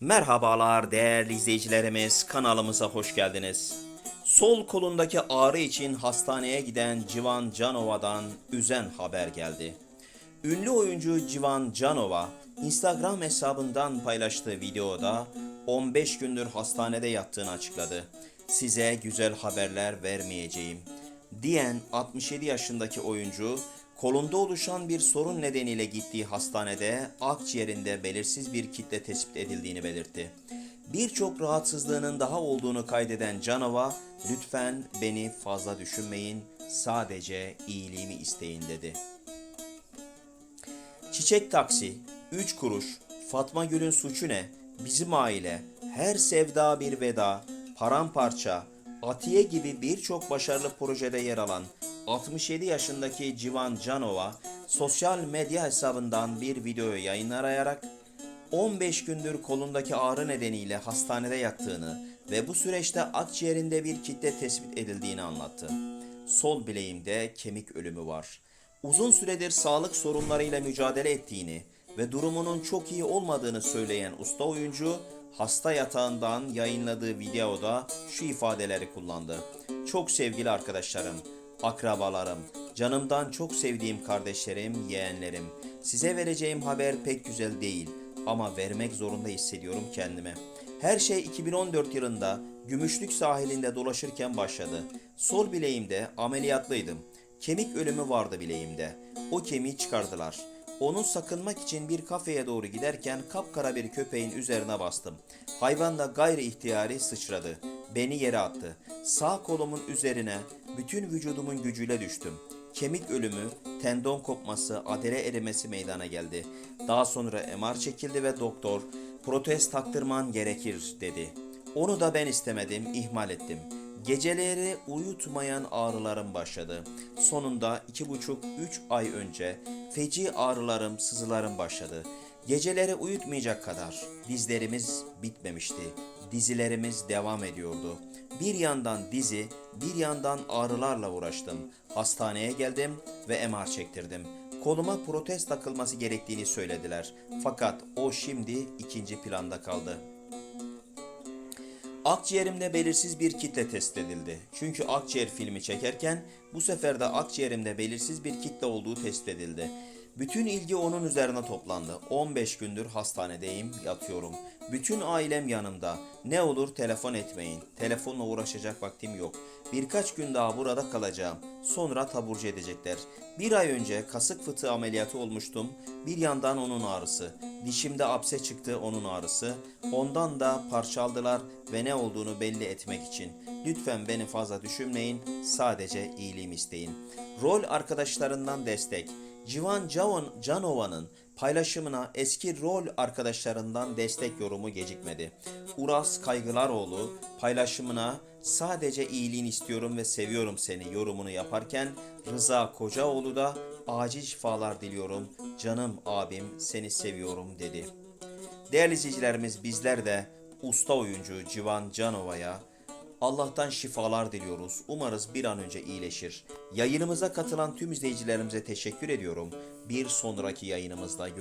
Merhabalar değerli izleyicilerimiz kanalımıza hoş geldiniz. Sol kolundaki ağrı için hastaneye giden Civan Canova'dan üzen haber geldi. Ünlü oyuncu Civan Canova Instagram hesabından paylaştığı videoda 15 gündür hastanede yattığını açıkladı. Size güzel haberler vermeyeceğim diyen 67 yaşındaki oyuncu kolunda oluşan bir sorun nedeniyle gittiği hastanede akciğerinde belirsiz bir kitle tespit edildiğini belirtti. Birçok rahatsızlığının daha olduğunu kaydeden Canova, lütfen beni fazla düşünmeyin, sadece iyiliğimi isteyin dedi. Çiçek taksi, 3 kuruş, Fatma Gül'ün suçu ne, bizim aile, her sevda bir veda, paramparça, Atiye gibi birçok başarılı projede yer alan 67 yaşındaki Civan Canova sosyal medya hesabından bir video yayınlayarak 15 gündür kolundaki ağrı nedeniyle hastanede yattığını ve bu süreçte akciğerinde bir kitle tespit edildiğini anlattı. Sol bileğimde kemik ölümü var. Uzun süredir sağlık sorunlarıyla mücadele ettiğini ve durumunun çok iyi olmadığını söyleyen usta oyuncu, hasta yatağından yayınladığı videoda şu ifadeleri kullandı. Çok sevgili arkadaşlarım, akrabalarım, canımdan çok sevdiğim kardeşlerim, yeğenlerim. Size vereceğim haber pek güzel değil ama vermek zorunda hissediyorum kendimi. Her şey 2014 yılında Gümüşlük sahilinde dolaşırken başladı. Sol bileğimde ameliyatlıydım. Kemik ölümü vardı bileğimde. O kemiği çıkardılar. Onu sakınmak için bir kafeye doğru giderken kapkara bir köpeğin üzerine bastım. Hayvan da gayri ihtiyari sıçradı. Beni yere attı. Sağ kolumun üzerine bütün vücudumun gücüyle düştüm. Kemik ölümü, tendon kopması, adele erimesi meydana geldi. Daha sonra MR çekildi ve doktor protez taktırman gerekir dedi. Onu da ben istemedim, ihmal ettim. Geceleri uyutmayan ağrılarım başladı. Sonunda iki buçuk, üç ay önce feci ağrılarım, sızılarım başladı. Geceleri uyutmayacak kadar dizlerimiz bitmemişti. Dizilerimiz devam ediyordu. Bir yandan dizi, bir yandan ağrılarla uğraştım. Hastaneye geldim ve MR çektirdim. Koluma protez takılması gerektiğini söylediler. Fakat o şimdi ikinci planda kaldı. Akciğerimde belirsiz bir kitle test edildi. Çünkü akciğer filmi çekerken bu sefer de akciğerimde belirsiz bir kitle olduğu tespit edildi. Bütün ilgi onun üzerine toplandı. 15 gündür hastanedeyim, yatıyorum. Bütün ailem yanımda. Ne olur telefon etmeyin. Telefonla uğraşacak vaktim yok. Birkaç gün daha burada kalacağım. Sonra taburcu edecekler. Bir ay önce kasık fıtığı ameliyatı olmuştum. Bir yandan onun ağrısı. Dişimde apse çıktı onun ağrısı. Ondan da parçaldılar ve ne olduğunu belli etmek için. Lütfen beni fazla düşünmeyin. Sadece iyiliğimi isteyin. Rol arkadaşlarından destek. Civan Canova'nın paylaşımına eski rol arkadaşlarından destek yorumu gecikmedi. Uras Kaygılaroğlu paylaşımına sadece iyiliğini istiyorum ve seviyorum seni yorumunu yaparken Rıza Kocaoğlu da acil şifalar diliyorum canım abim seni seviyorum dedi. Değerli izleyicilerimiz bizler de usta oyuncu Civan Canova'ya Allah'tan şifalar diliyoruz. Umarız bir an önce iyileşir. Yayınımıza katılan tüm izleyicilerimize teşekkür ediyorum. Bir sonraki yayınımızda görüşürüz.